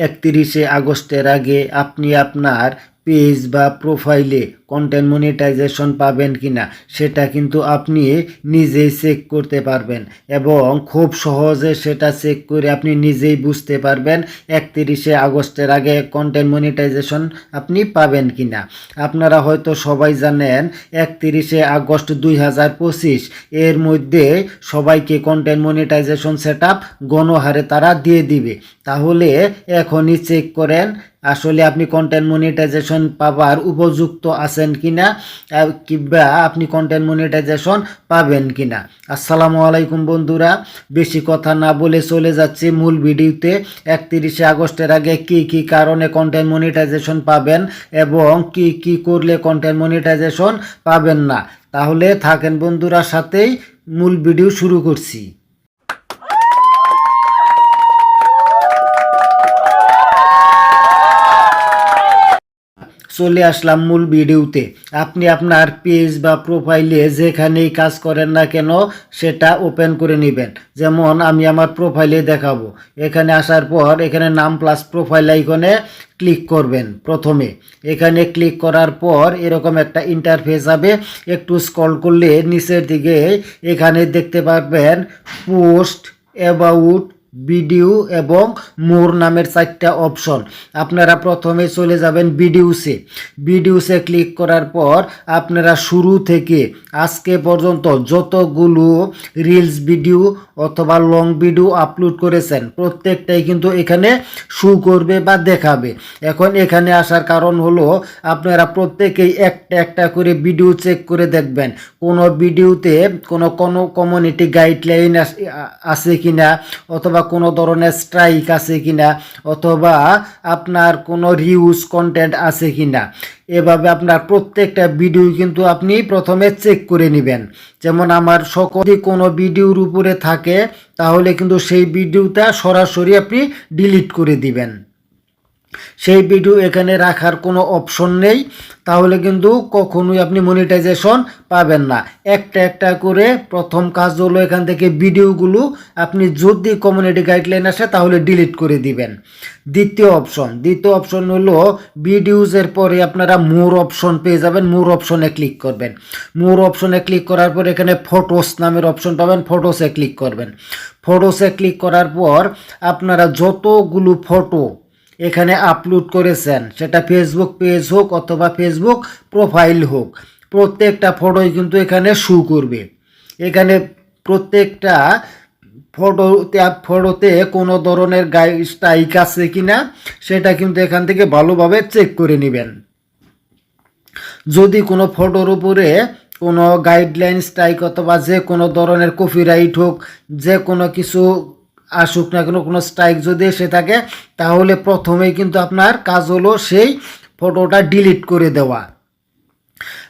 একত্রিশে আগস্টের আগে আপনি আপনার পেজ বা প্রোফাইলে কন্টেন্ট মনিটাইজেশন পাবেন কিনা, সেটা কিন্তু আপনি নিজেই চেক করতে পারবেন এবং খুব সহজে সেটা চেক করে আপনি নিজেই বুঝতে পারবেন একত্রিশে আগস্টের আগে কন্টেন্ট মনিটাইজেশন আপনি পাবেন কিনা। আপনারা হয়তো সবাই জানেন, একত্রিশে আগস্ট দুই হাজার পঁচিশ, এর মধ্যে সবাইকে কন্টেন্ট মনিটাইজেশন সেট গণহারে তারা দিয়ে দিবে। তাহলে এখনই চেক করেন, আসলে আপনি কন্টেন্ট মনিটাইজেশন পাবার উপযুক্ত আছেন কিনা আহ, কিংবা আপনি কন্টেন্ট মনিটাইজেশন পাবেন কিনা। আসসালামু আলাইকুম বন্ধুরা বেশি কথা না বলে চলে যাচ্ছি মূল ভিডিওতে। একত্রিশে আগস্টের আগে কি কি কারণে কন্টেন্ট মনিটাইজেশন পাবেন এবং কি কি করলে কন্টেন্ট মনিটাইজেশন পাবেন না? তাহলে থাকেন বন্ধুরা সাথেই মূল ভিডিও শুরু করছি। চলে আসলাম মূল ভিডিওতে। আপনি আপনার পেজ বা প্রোফাইলে যেখানেই কাজ করেন না কেন, সেটা ওপেন করে নেবেন। যেমন আমি আমার প্রোফাইলে দেখাবো। এখানে আসার পর এখানে নাম প্লাস প্রোফাইল আইকনে ক্লিক করবেন প্রথমে। এখানে ক্লিক করার পর এরকম একটা ইন্টারফেস হবে। একটু স্ক্রল করলে নিচের দিকে এখানে দেখতে পারবেন পোস্ট অ্যাবাউট ভিডিও এবং মোর নামের চারটা অপশন। আপনারা প্রথমে চলে যাবেন ভিডিওসে ভিডিওসে ক্লিক করার পর আপনারা শুরু থেকে আজকে পর্যন্ত যতগুলো রিলস ভিডিও অথবা লং ভিডিও আপলোড করেছেন, প্রত্যেকটাই কিন্তু এখানে শু করবে বা দেখাবে। এখন এখানে আসার কারণ হলো আপনারা প্রত্যেকেই একটা একটা করে ভিডিও চেক করে দেখবেন। কোনো ভিডিওতে কোনো কোনো কমিউনিটি গাইডলাইন আছে কিনা অথবা কোনো ধরনের স্ট্রাইক আছে কিনা, অথবা আপনার কোনো রিউজ কন্টেন্ট আছে কিনা, এভাবে আপনার প্রত্যেকটা ভিডিও কিন্তু আপনি প্রথমে চেক করে নেবেন। যেমন আমার সকল কোনো ভিডিওর উপরে থাকে, তাহলে কিন্তু সেই ভিডিওটা সরাসরি আপনি ডিলিট করে দিবেন। সেই ভিডিও এখানে রাখার কোনো অপশন নেই। তাহলে কিন্তু কখনোই আপনি মনিটাইজেশন পাবেন না। একটা একটা করে প্রথম কাজ হলো এখান থেকে ভিডিওগুলো আপনি যদি কমিউনিটি গাইডলাইন আসে তাহলে ডিলিট করে দিবেন। দ্বিতীয় অপশন দ্বিতীয় অপশন হলো ভিডিওজের পরে আপনারা মোর অপশন পেয়ে যাবেন। মোর অপশনে ক্লিক করবেন। মোর অপশনে ক্লিক করার পর এখানে ফটোস নামের অপশন পাবেন। ফটোসে ক্লিক করবেন। ফটোসে ক্লিক করার পর আপনারা যতগুলো ফটো এখানে আপলোড করেছেন। সেটা ফেসবুক পেজ হোক অথবা ফেসবুক প্রোফাইল হোক, প্রত্যেকটা ফটোই কিন্তু এখানে শু করবে। এখানে প্রত্যেকটা ফটোতে ফটোতে কোনো ধরনের গাই স্ট্রাইক আছে কি না সেটা কিন্তু এখান থেকে ভালোভাবে চেক করে নেবেন। যদি কোনো ফটোর উপরে কোনো গাইডলাইন স্ট্রাইক অথবা যে কোনো ধরনের কপিরাইট হোক, যে কোনো কিছু আসুক না কোনো কোনো স্ট্রাইক যদি এসে থাকে, তাহলে প্রথমেই কিন্তু আপনার কাজ হলো সেই ফটোটা ডিলিট করে দেওয়া।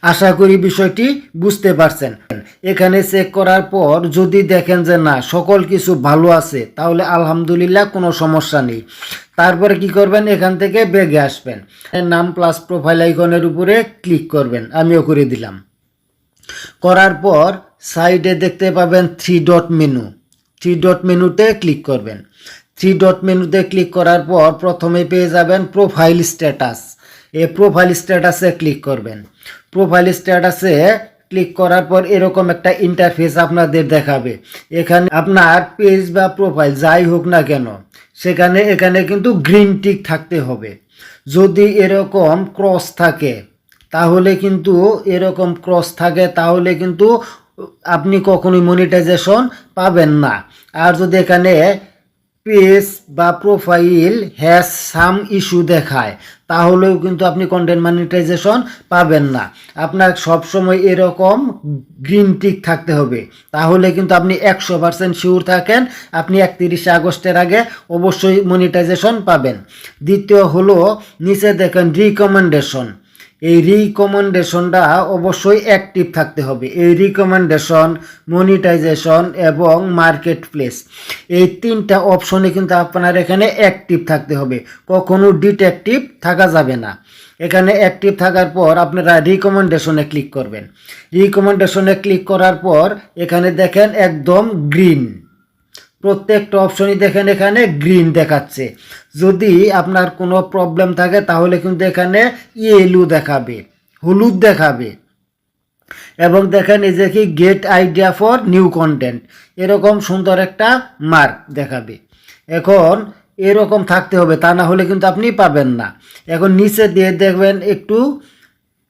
আশা করি বিষয়টি বুঝতে পারছেন। এখানে চেক করার পর যদি দেখেন যে না, সকল কিছু ভালো আছে, তাহলে আলহামদুলিল্লাহ কোনো সমস্যা নেই। তারপরে কি করবেন? এখান থেকে বেগে আসবেন। নাম প্লাস প্রোফাইল আইকনের উপরে ক্লিক করবেন। আমিও করে দিলাম। করার পর সাইডে দেখতে পাবেন three dot menu three dot মেনুতে ক্লিক করবেন। থ্রি ডট মেনুতে ক্লিক করার পর প্রথমে পেয়ে যাবেন প্রোফাইল স্ট্যাটাস এই প্রোফাইল স্ট্যাটাসে ক্লিক করবেন। প্রোফাইল স্ট্যাটাসে ক্লিক করার পর এরকম একটা ইন্টারফেস আপনাদের দেখাবে। এখানে আপনার পেজ বা প্রোফাইল যাই হোক না কেন, সেখানে, এখানে কিন্তু গ্রিন টিক থাকতে হবে। যদি এরকম ক্রস থাকে, তাহলে কিন্তু এরকম ক্রস থাকে, তাহলে কিন্তু আপনি কখনোই মনিটাইজেশন পাবেন না। আর যদি এখানে পেজ বা প্রোফাইল হ্যাজ সাম ইস্যু দেখায়, তাহলেও কিন্তু আপনি কন্টেন্ট মনিটাইজেশন পাবেন না। আপনার সবসময় এরকম গ্রিন টিক থাকতে হবে। তাহলে কিন্তু আপনি একশো পার্সেন্ট শিওর থাকেন, আপনি একত্রিশে আগস্টের আগে অবশ্যই মনিটাইজেশন পাবেন। দ্বিতীয় হলো, নিচে দেখেন রিকমেন্ডেশন এই রিকমেন্ডেশনটা অবশ্যই অ্যাক্টিভ থাকতে হবে। এই রিকমেন্ডেশন মনিটাইজেশন এবং মার্কেট প্লেস এই তিনটা অপশনে কিন্তু আপনার এখানে অ্যাক্টিভ থাকতে হবে। কখনো ডিটেকটিভ থাকা যাবে না। এখানে অ্যাক্টিভ থাকার পর আপনারা রিকমেন্ডেশনে ক্লিক করবেন। রিকমেন্ডেশনে ক্লিক করার পর এখানে দেখেন একদম গ্রিন প্রত্যেকটা অপশনই দেখেন এখানে গ্রিন দেখাচ্ছে। যদি আপনার কোনো প্রবলেম থাকে, তাহলে কিন্তু এখানে ইয়েলু দেখাবে, হলুদ দেখাবে। এবং দেখেন এই যে কি get idea for new content এরকম সুন্দর একটা মার্ক দেখাবে। এখন এরকম থাকতে হবে, তা না হলে কিন্তু আপনি পাবেন না। এখন নিচে দিয়ে দেখবেন একটু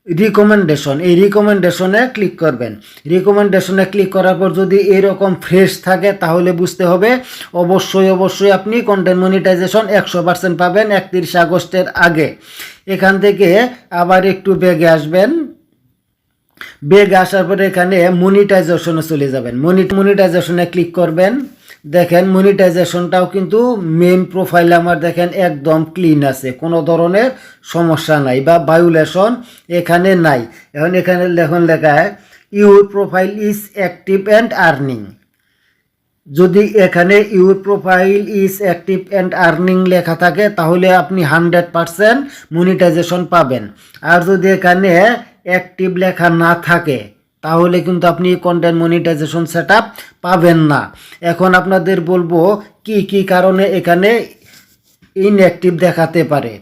রিকমেন্ডেশন এই রিকমেন্ডেশনে ক্লিক করবেন। রিকমেন্ডেশনে ক্লিক করার পর যদি এরকম ফ্রেশ থাকে, তাহলে বুঝতে হবে অবশ্যই অবশ্যই আপনি কন্টেন্ট মনিটাইজেশন একশো পার্সেন্ট পাবেন একত্রিশে আগস্টের আগে। এখান থেকে আবার একটু বেগে আসবেন। বেগ আসার পরে এখানে মনিটাইজেশনে চলে যাবেন। মনিটাইজেশনে ক্লিক করবেন। দেখেন মনিটাইজেশনটাও কিন্তু মেন প্রোফাইলে আমার দেখেন একদম ক্লিন আছে। কোনো ধরনের সমস্যা নাই বা ভায়োলেশন এখানে নাই। এখন এখানে দেখুন লেখা your profile is active and earning যদি এখানে your profile is active and earning লেখা থাকে, তাহলে আপনি হান্ড্রেড পারসেন্ট মনিটাইজেশন পাবেন। আর যদি এখানে অ্যাক্টিভ লেখা না থাকে তাহলে কিন্তু আপনি কন্টেন্ট মনিটাইজেশন সেট পাবেন না। এখন আপনাদের বলব কি কি কারণে এখানে ইনঅ্যাক্টিভ দেখাতে পারে?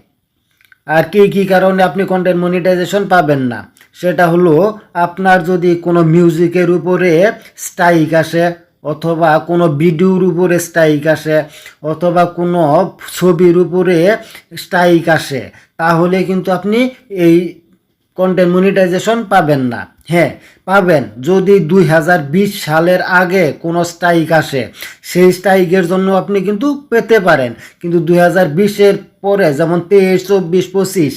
আর কি কি কারণে আপনি কন্টেন্ট মনিটাইজেশন পাবেন না? সেটা হলো আপনার যদি কোনো মিউজিকের উপরে স্ট্রাইক আসে, অথবা কোনো ভিডিওর উপরে স্ট্রাইক আসে, অথবা কোনো ছবির উপরে স্ট্রাইক আসে, তাহলে কিন্তু আপনি এই কন্টেন্ট মনিটাইজেশন পাবেন না। হ্যাঁ পাবেন। যদি দুই হাজার বিশ সালের আগে কোনো স্ট্রাইক আসে, সেই স্ট্রাইকের জন্য আপনি কিন্তু পেতে পারেন। কিন্তু দুই বিশের পরে, যেমন তেইশ, চব্বিশ, পঁচিশ,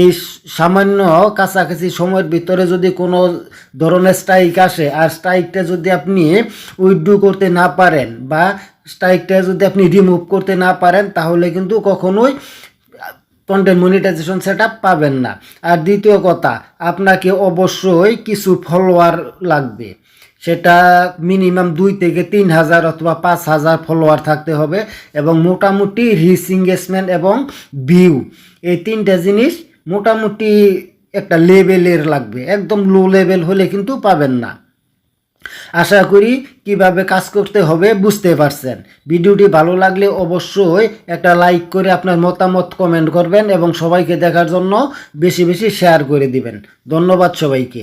এই সামান্য কাছাকাছি সময়ের ভিতরে যদি কোনো ধরনের স্ট্রাইক আসে, আর স্ট্রাইকটা যদি আপনি উইথড্রু করতে না পারেন বা স্ট্রাইকটা যদি আপনি রিমুভ করতে না পারেন, তাহলে কিন্তু কখনোই কন্টেন্ট মনিটাইজেশন সেট পাবেন না। আর দ্বিতীয় কথা, আপনাকে অবশ্যই কিছু ফলোয়ার লাগবে। সেটা মিনিমাম দুই থেকে তিন হাজার অথবা পাঁচ হাজার ফলোয়ার থাকতে হবে এবং মোটামুটি রিচ এঙ্গেজমেন্ট এবং ভিউ এই তিনটা জিনিস মোটামুটি একটা লেভেলের লাগবে। একদম লো লেভেল হলে কিন্তু পাবেন না। আশা করি কীভাবে কাজ করতে হবে বুঝতে পারছেন। ভিডিওটি ভালো লাগলে অবশ্যই একটা লাইক করে আপনার মতামত কমেন্ট করবেন এবং সবাইকে দেখার জন্য বেশি বেশি শেয়ার করে দিবেন। ধন্যবাদ সবাইকে।